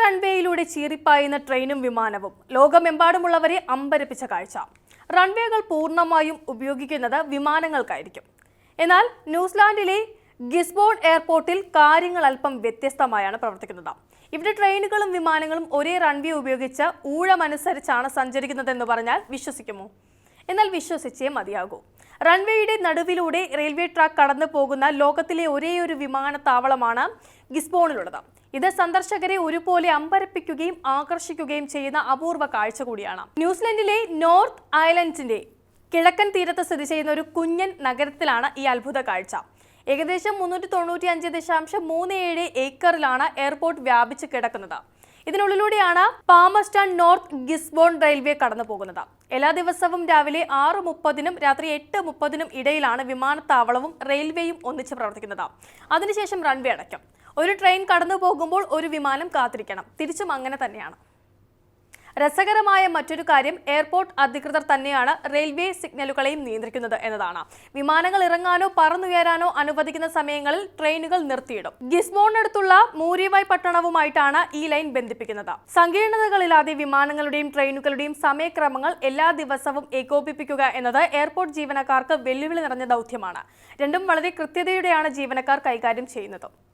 റൺവേയിലൂടെ ചീറിപ്പായുന്ന ട്രെയിനും വിമാനവും. ലോകമെമ്പാടുമുള്ളവരെ അമ്പരപ്പിച്ച കാഴ്ച. റൺവേകൾ പൂർണമായും ഉപയോഗിക്കുന്നത് വിമാനങ്ങൾക്കായിരിക്കും. എന്നാൽ ന്യൂസിലാൻഡിലെ ഗിസ്ബോൺ എയർപോർട്ടിൽ കാര്യങ്ങൾ അല്പം വ്യത്യസ്തമായാണ് പ്രവർത്തിക്കുന്നത്. ഇവിടെ ട്രെയിനുകളും വിമാനങ്ങളും ഒരേ റൺവേ ഉപയോഗിച്ച് ഊഴമനുസരിച്ചാണ് സഞ്ചരിക്കുന്നതെന്ന് പറഞ്ഞാൽ വിശ്വസിക്കുമോ? എന്നാൽ വിശ്വസിച്ചേ മതിയാകൂ. റൺവേയുടെ നടുവിലൂടെ റെയിൽവേ ട്രാക്ക് കടന്നു പോകുന്ന ലോകത്തിലെ ഒരേയൊരു വിമാനത്താവളമാണ് ഗിസ്ബോണിലുള്ളത്. ഇത് സന്ദർശകരെ ഒരുപോലെ അമ്പരപ്പിക്കുകയും ആകർഷിക്കുകയും ചെയ്യുന്ന അപൂർവ കാഴ്ച കൂടിയാണ്. ന്യൂസിലൻഡിലെ നോർത്ത് ഐലൻഡിന്റെ കിഴക്കൻ തീരത്ത് സ്ഥിതി ചെയ്യുന്ന ഒരു കുഞ്ഞൻ നഗരത്തിലാണ് ഈ അത്ഭുത കാഴ്ച. ഏകദേശം മുന്നൂറ്റി തൊണ്ണൂറ്റി അഞ്ച് ദശാംശം മൂന്ന് ഏഴ് ഏക്കറിലാണ് എയർപോർട്ട് വ്യാപിച്ച് കിടക്കുന്നത്. ഇതിനുള്ളിലൂടെയാണ് പാമസ്റ്റൺ നോർത്ത് ഗിസ്ബോൺ റെയിൽവേ കടന്നു പോകുന്നത്. എല്ലാ ദിവസവും രാവിലെ ആറ് മുപ്പതിനും രാത്രി എട്ട് മുപ്പതിനും ഇടയിലാണ് വിമാനത്താവളവും റെയിൽവേയും ഒന്നിച്ച് പ്രവർത്തിക്കുന്നത്. അതിനുശേഷം റൺവേ അടയ്ക്കും. ഒരു ട്രെയിൻ കടന്നു പോകുമ്പോൾ ഒരു വിമാനം കാത്തിരിക്കണം. തിരിച്ചും അങ്ങനെ തന്നെയാണ്. രസകരമായ മറ്റൊരു കാര്യം എയർപോർട്ട് അധികൃതർ തന്നെയാണ് റെയിൽവേ സിഗ്നലുകളെയും നിയന്ത്രിക്കുന്നത് എന്നതാണ്. വിമാനങ്ങൾ ഇറങ്ങാനോ പറന്നുയരാനോ അനുവദിക്കുന്ന സമയങ്ങളിൽ ട്രെയിനുകൾ നിർത്തിയിടും. ഗിസ്ബോണിനടുത്തുള്ള മൂരിവായ് പട്ടണവുമായിട്ടാണ് ഈ ലൈൻ ബന്ധിപ്പിക്കുന്നത്. സങ്കീർണതകളില്ലാതെ വിമാനങ്ങളുടെയും ട്രെയിനുകളുടെയും സമയക്രമങ്ങൾ എല്ലാ ദിവസവും ഏകോപിപ്പിക്കുക എന്നത് എയർപോർട്ട് ജീവനക്കാർക്ക് വെല്ലുവിളി നിറഞ്ഞ ദൗത്യമാണ്. രണ്ടും വളരെ കൃത്യതയോടെയാണ് ജീവനക്കാർ കൈകാര്യം ചെയ്യുന്നത്.